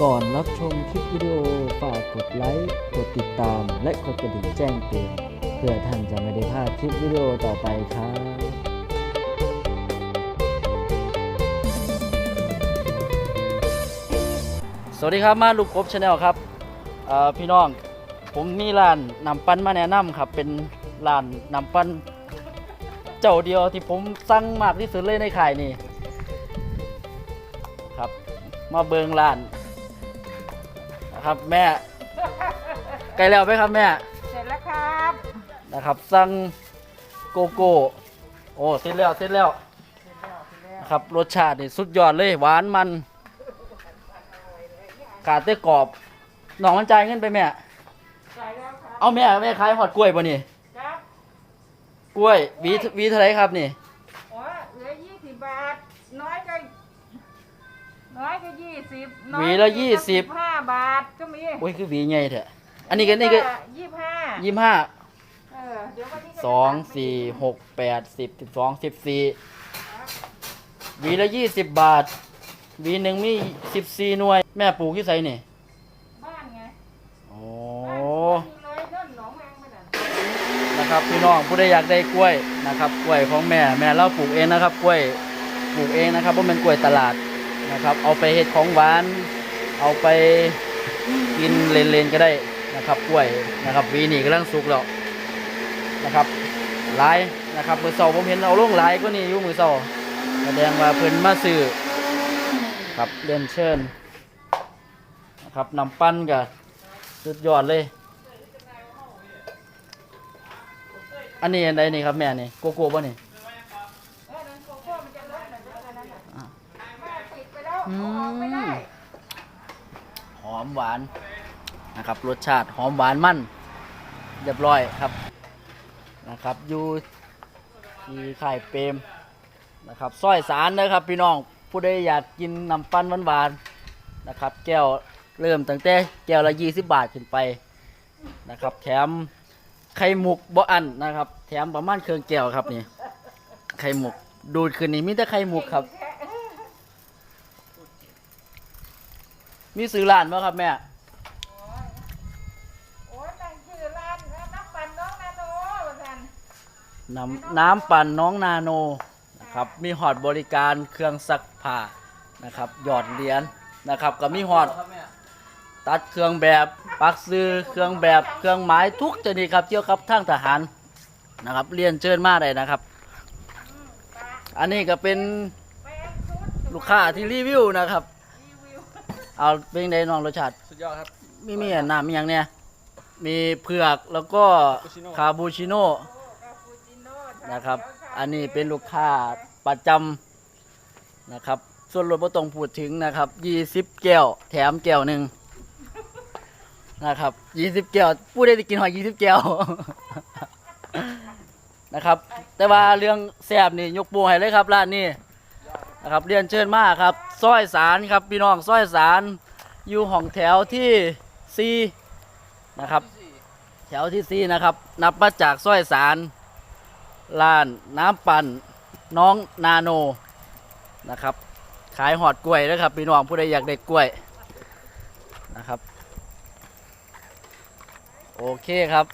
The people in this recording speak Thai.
ก่อนรับชมคลิปวิดีโอฝากกดไลค์ กดติดตาม และกดกระดิ่งแจ้งเตือนเพื่อท่านจะไม่ได้พลาดคลิปวิดีโอต่อไปครับสวัสดีครับมาลูกกบชาแนลครับเอ่อพี่น้อง ผมมีร้านนำปั้นมาแนะนำครับ เป็นร้านนำปั้นเจ้าเดียวที่ผมสั่งมากที่สุดเลยในขายนี่ครับ มาเบิงร้าน ครับแม่ ไกลแล้วไหมครับแม่ เสร็จแล้วครับนะครับ สั่งโกโก้ โอ้เสร็จแล้วเสร็จแล้วเสร็จแล้วเสร็จแล้วนะครับ รสชาตินี่สุดยอดเลย หวานมัน ขาดแต่กรอบน้องมันจ่ายเงินไปแม่ ใส่แล้วครับเอาแม่แม่ขายหอดกล้วยป่ะนี่ ครับกล้วยหวีหวีเท่าไหรครับนี่ โอ้ยเหลือยี่สิบบาท น้อยก็ น้อยก็ยี่สิบหวีละยี่สิบ ห้าบาทก็มีโอ้ยคือหวีใหญ่เถอะอันนี้ก็นี่ก็ยี่สิบห้ายี่ห้าเออเดี๋ยววันนี้ก็จะสองสี่หกแปดสิบสิบสองสิบสี่หวีละยี่สิบบาทหวีหนึ่งมีสิบสี่หน่วย แม่ปลูกที่ไสนี่บ้านไงโอ้ บ้านมีเลยเนิ่นหนองแมงไปนั่นนะครับพี่น้องผู้ใดอยากได้กล้วยนะครับกล้วยของแม่แม่เราปลูกเองนะครับกล้วยปลูกเองนะครับเพราะมันกล้วยตลาด นะครับ เอาไปเฮ็ดของหวาน เอาไปกินเลนๆก็ได้นะครับกล้วยนะครับวีนี่กำลังสุกแล้วนะครับหลายนะครับมือเสาผมเห็นเอาลงหลายก็นี่อยู่มือเสาแสดงว่าเพิ่นมาซื้อครับเรียนเชิญนะครับนำปั้นกับสุดยอดเลย อันนี้อันใดนี่ครับแม่นี่โกโก้ป่ะนี่ อืเอาออกไม่ได้มหอมหวานนะครับ รสชาติหอมหวานมั่นเรียบร้อยครับนะครับอยู่ที่ค่ายเปรมนะครับซอยสารนะครับพี่น้องผู้ใดอยากกินน้ำปั้นหวานๆนะครับ แก้วเริ่มตั้งแต่แก้วละ20บาทขึ้นไปนะครับแถมไข่หมุกบ่อันนะครับ แถมประมาณเครื่องแก้วครับนี่ไข่หมุกดูดคืนนี้มีแต่ไข่หมุกครับ มีซื้อร้านไหมครับแม่ โอ้ยตั้งชื่อร้านน้ำปั่นน้องนาโนว่าซั่นน้ำน้ำปั่นน้องนาโนนะครับ มีหอดบริการเครื่องซักผ้านะครับ หยอดเหรียญนะครับ ก็มีหอดตัดเครื่องแบบปักซื้อเครื่องแบบเครื่องหมายทุกชนิดครับเกี่ยวกับทางทหารนะครับ เรียนเชิญมาได้นะครับ อันนี้ก็เป็นแม่ชุดลูกค้าที่รีวิวนะครับรีวิว เอาเป็นไดน้องรสชาติสุดยอดครับ มีมีอันน้ำมีอย่างเนี้ยมีเผือกแล้วก็คาบูชิโน่โอ้กาปูชิโน่นะครับ อันนี้เป็นลูกค้าประจำนะครับ ส่วนลดบ่ต้องพูดถึงนะครับ20แก้ว แถมแก้วหนึ่งนะครับ20แก้วผู้ใดได้กินหอย20แก้วนะครับ แต่ว่าเรื่องแซ่บนี่ยกโปรให้เลยครับร้านนี้นะ ครับเรียนเชิญมาครับซอยสารครับพี่น้องซอยสารอยู่ห้องแถวที่4นะครับแถวที่สี่นะครับ นับมาจากซอยสารร้านน้ำปั่นน้องนาโนนะครับขายหอดกล้วยนะครับพี่น้องผู้ใดอยากได้กล้วยนะครับ โอเคครับ